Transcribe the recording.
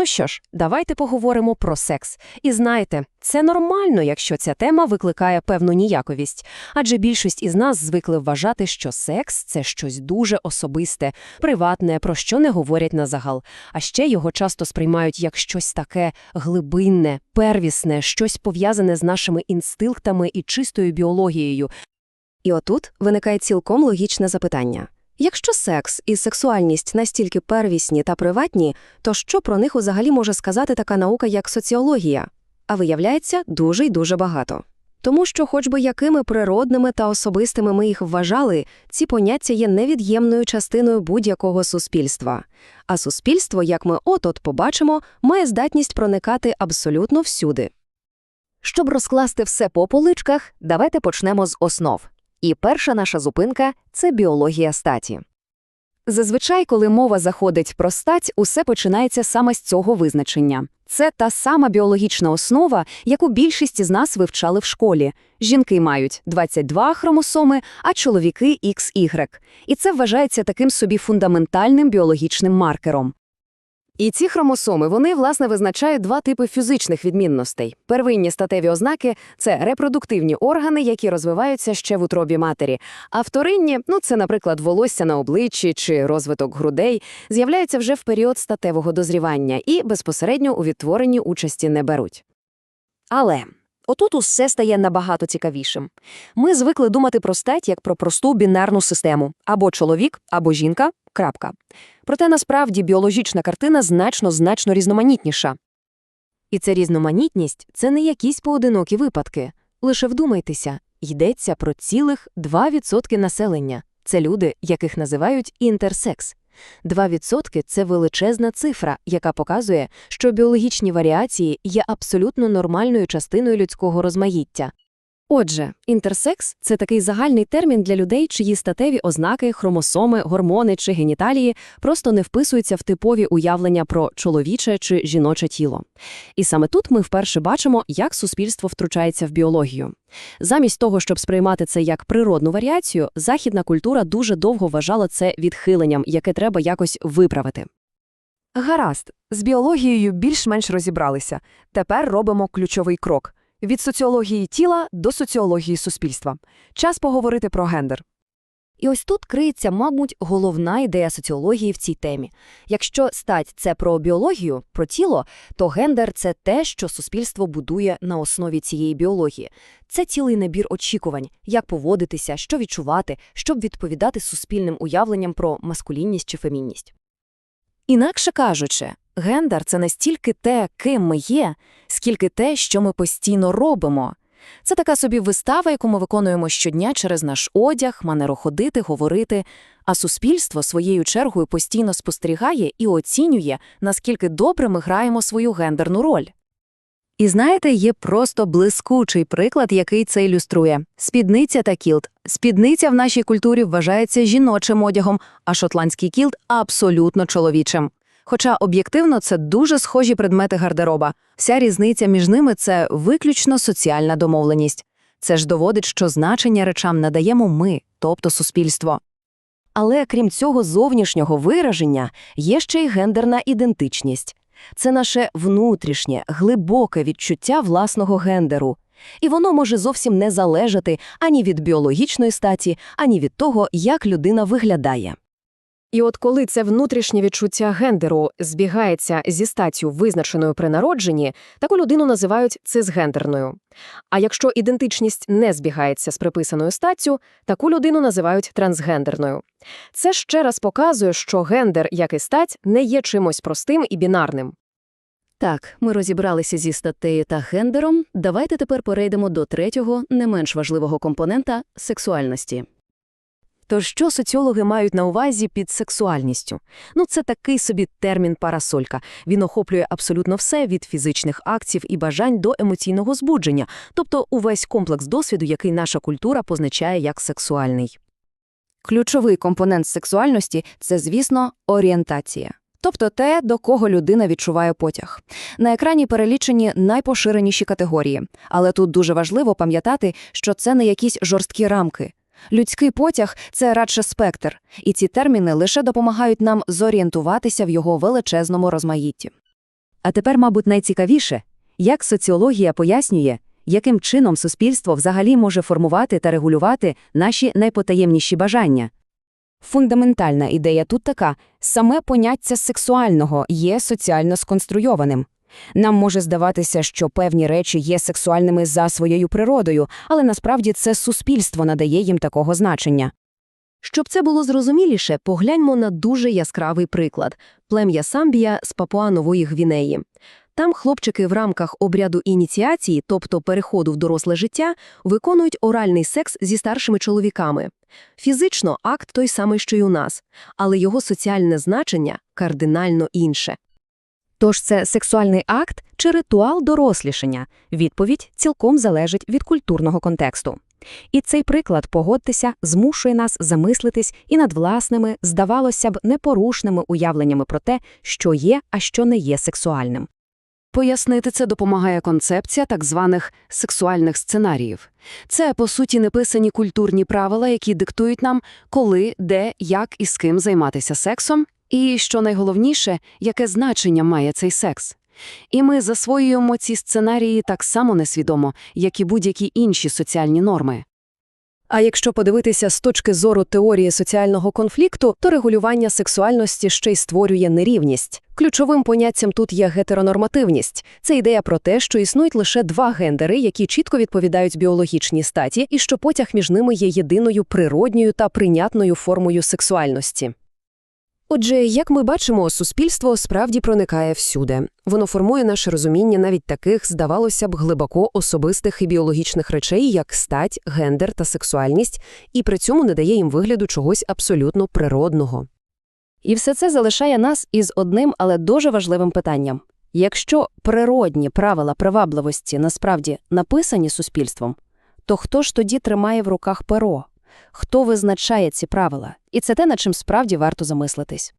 Ну що ж, давайте поговоримо про секс. І знаєте, це нормально, якщо ця тема викликає певну ніяковість, адже більшість із нас звикли вважати, що секс це щось дуже особисте, приватне, про що не говорять на загал. А ще його часто сприймають як щось таке глибинне, первісне, щось пов'язане з нашими інстинктами і чистою біологією. І отут виникає цілком логічне запитання. Якщо секс і сексуальність настільки первісні та приватні, то що про них взагалі може сказати така наука, як соціологія? А виявляється, дуже й дуже багато. Тому що, хоч би якими природними та особистими ми їх вважали, ці поняття є невід'ємною частиною будь-якого суспільства. А суспільство, як ми от-от побачимо, має здатність проникати абсолютно всюди. Щоб розкласти все по поличках, давайте почнемо з основ. І перша наша зупинка це біологія статі. Зазвичай, коли мова заходить про стать, усе починається саме з цього визначення. Це та сама біологічна основа, яку більшість із нас вивчали в школі. Жінки мають 22 хромосоми, а чоловіки – XY. І це вважається таким собі фундаментальним біологічним маркером. І ці хромосоми, вони, власне, визначають два типи фізичних відмінностей. Первинні статеві ознаки – це репродуктивні органи, які розвиваються ще в утробі матері. А вторинні, ну це, наприклад, волосся на обличчі чи розвиток грудей, з'являються вже в період статевого дозрівання і безпосередньо у відтворенні участі не беруть. Але отут усе стає набагато цікавішим. Ми звикли думати про стать як про просту бінарну систему – або чоловік, або жінка, крапка. Проте насправді біологічна картина значно-значно різноманітніша. І ця різноманітність – це не якісь поодинокі випадки. Лише вдумайтеся, йдеться про цілих 2% населення. Це люди, яких називають інтерсекс. 2% – це величезна цифра, яка показує, що біологічні варіації є абсолютно нормальною частиною людського розмаїття. Отже, інтерсекс це такий загальний термін для людей, чиї статеві ознаки, хромосоми, гормони чи геніталії просто не вписуються в типові уявлення про чоловіче чи жіноче тіло. І саме тут ми вперше бачимо, як суспільство втручається в біологію. Замість того, щоб сприймати це як природну варіацію, західна культура дуже довго вважала це відхиленням, яке треба якось виправити. Гаразд, з біологією більш-менш розібралися. Тепер робимо ключовий крок. Від соціології тіла до соціології суспільства. Час поговорити про гендер. І ось тут криється, мабуть, головна ідея соціології в цій темі. Якщо стать – це про біологію, про тіло, то гендер – це те, що суспільство будує на основі цієї біології. Це цілий набір очікувань, як поводитися, що відчувати, щоб відповідати суспільним уявленням про маскулінність чи фемінність. Інакше кажучи, гендер – це не стільки те, ким ми є, скільки те, що ми постійно робимо. Це така собі вистава, яку ми виконуємо щодня через наш одяг, манеру ходити, говорити, а суспільство своєю чергою постійно спостерігає і оцінює, наскільки добре ми граємо свою гендерну роль. І знаєте, є просто блискучий приклад, який це ілюструє. Спідниця та кілт. Спідниця в нашій культурі вважається жіночим одягом, а шотландський кілт – абсолютно чоловічим. Хоча об'єктивно це дуже схожі предмети гардероба. Вся різниця між ними це виключно соціальна домовленість. Це ж доводить, що значення речам надаємо ми, тобто суспільство. Але крім цього зовнішнього вираження, є ще й гендерна ідентичність. Це наше внутрішнє, глибоке відчуття власного гендеру. І воно може зовсім не залежати ані від біологічної статі, ані від того, як людина виглядає. І от коли це внутрішнє відчуття гендеру збігається зі статтю, визначеною при народженні, таку людину називають цисгендерною. А якщо ідентичність не збігається з приписаною статтю, таку людину називають трансгендерною. Це ще раз показує, що гендер, як і стать, не є чимось простим і бінарним. Так, ми розібралися зі статтею та гендером. Давайте тепер перейдемо до третього, не менш важливого компонента сексуальності. Тож що соціологи мають на увазі під сексуальністю? Ну, це такий собі термін парасолька. Він охоплює абсолютно все від фізичних актів і бажань до емоційного збудження, тобто увесь комплекс досвіду, який наша культура позначає як сексуальний. Ключовий компонент сексуальності це, звісно, орієнтація. Тобто те, до кого людина відчуває потяг. На екрані перелічені найпоширеніші категорії, але тут дуже важливо пам'ятати, що це не якісь жорсткі рамки. Людський потяг це радше спектр, і ці терміни лише допомагають нам зорієнтуватися в його величезному розмаїтті. А тепер, мабуть, найцікавіше, як соціологія пояснює, яким чином суспільство взагалі може формувати та регулювати наші найпотаємніші бажання. Фундаментальна ідея тут така – саме поняття сексуального є соціально сконструйованим. Нам може здаватися, що певні речі є сексуальними за своєю природою, але насправді це суспільство надає їм такого значення. Щоб це було зрозуміліше, погляньмо на дуже яскравий приклад – плем'я Самбія з Папуа-Нової Гвінеї. Там хлопчики в рамках обряду ініціації, тобто переходу в доросле життя, виконують оральний секс зі старшими чоловіками. Фізично акт той самий, що й у нас, але його соціальне значення кардинально інше. Тож це сексуальний акт чи ритуал дорослішання? Відповідь цілком залежить від культурного контексту. І цей приклад, погодьтеся, змушує нас замислитись і над власними, здавалося б, непорушними уявленнями про те, що є, а що не є сексуальним. Пояснити це допомагає концепція так званих сексуальних сценаріїв. Це, по суті, неписані культурні правила, які диктують нам, коли, де, як і з ким займатися сексом, і, що найголовніше, яке значення має цей секс. І ми засвоюємо ці сценарії так само несвідомо, як і будь-які інші соціальні норми. А якщо подивитися з точки зору теорії соціального конфлікту, то регулювання сексуальності ще й створює нерівність. Ключовим поняттям тут є гетеронормативність. Це ідея про те, що існують лише два гендери, які чітко відповідають біологічній статі, і що потяг між ними є єдиною природньою та прийнятною формою сексуальності. Отже, як ми бачимо, суспільство справді проникає всюди. Воно формує наше розуміння навіть таких, здавалося б, глибоко особистих і біологічних речей, як стать, гендер та сексуальність, і при цьому не дає їм вигляду чогось абсолютно природного. І все це залишає нас із одним, але дуже важливим питанням. Якщо природні правила привабливості насправді написані суспільством, то хто ж тоді тримає в руках перо? Хто визначає ці правила? І це те, над чим справді варто замислитись.